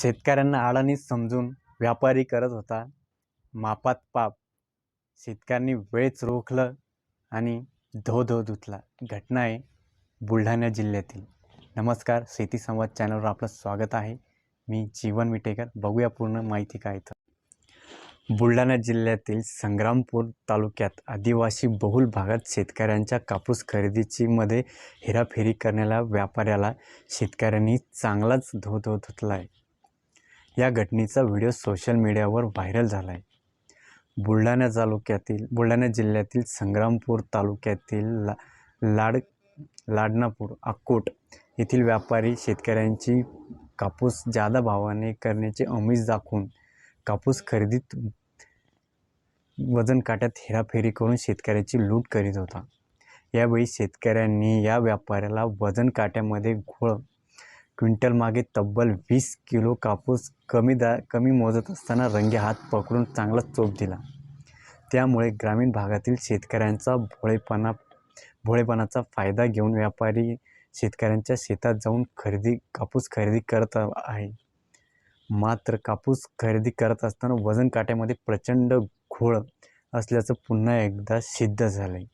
शेतकऱ्यांना अडाणी समजून व्यापारी करत होता. मापात पाप. शेतकऱ्यांनी वेळेच रोखलं आणि धो धो धुतला. घटना आहे बुलढाणा जिल्ह्यातील. नमस्कार. शेती संवाद चॅनलवर आपलं स्वागत आहे. मी जीवन विटेकर. बघूया पूर्ण माहिती काय तर. बुलढाणा जिल्ह्यातील संग्रामपूर तालुक्यात आदिवासी बहुल भागात शेतकऱ्यांच्या कापूस खरेदीची मध्ये हेराफेरी करण्याला व्यापाऱ्याला शेतकऱ्यांनी चांगलाच धो धो धुतला आहे या घटनेचा व्हिडिओ सोशल मीडियावर व्हायरल झाला आहे बुलढाणा तालुक्यातील बुलढाणा जिल्ह्यातील संग्रामपूर तालुक्यातील ला लाड लाडनापूर अक्कोट येथील व्यापारी शेतकऱ्यांची कापूस जादा भावाने करण्याचे आमिष दाखवून कापूस खरेदीत वजन काट्यात हेराफेरी करून शेतकऱ्याची लूट करीत होता. यावेळी शेतकऱ्यांनी या व्यापाऱ्याला वजन काट्यामध्ये घोळ क्विंटल मागे तब्बल वीस किलो कापूस कमी दा कमी मोजत असताना रंगे हात पकडून चांगला चोप दिला. त्यामुळे ग्रामीण भागातील शेतकऱ्यांचा भोळेपणा भोळेपणाचा फायदा घेऊन व्यापारी शेतकऱ्यांच्या शेतात जाऊन खरेदी कापूस खरेदी करत आहे. मात्र कापूस खरेदी करत असताना वजन काट्यामध्ये प्रचंड घोळ असल्याचं पुन्हा एकदा सिद्ध झालं आहे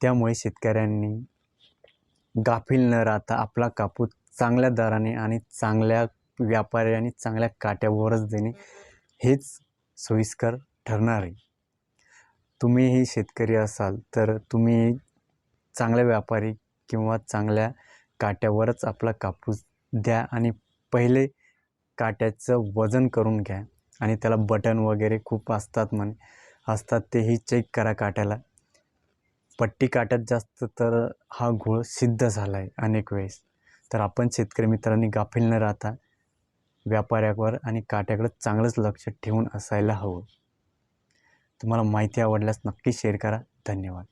त्यामुळे शेतकऱ्यांनी गाफील न राहता आपला कापूस चांगल्या दराने आणि चांगल्या व्यापारी आणि चांगल्या काट्यावरच देणे हेच सोयीस्कर ठरणार आहे. तुम्हीही शेतकरी असाल तर तुम्ही चांगल्या व्यापारी किंवा चांगल्या काट्यावरच आपला कापूस द्या आणि पहिले काट्याचं वजन करून घ्या आणि त्याला बटन वगैरे खूप असतात म्हणे असतात तेही चेक करा काट्याला. पट्टी काट्यात जास्त तर हा घोळ सिद्ध झाला आहे अनेक वेळेस. तर आपण शेतकरी मित्रांनी गाफील न राहता व्यापाऱ्यावर आणि काट्याकडं चांगलंच लक्ष ठेवून असायला हवं. तुम्हाला माहिती आवडल्यास नक्की शेअर करा. धन्यवाद.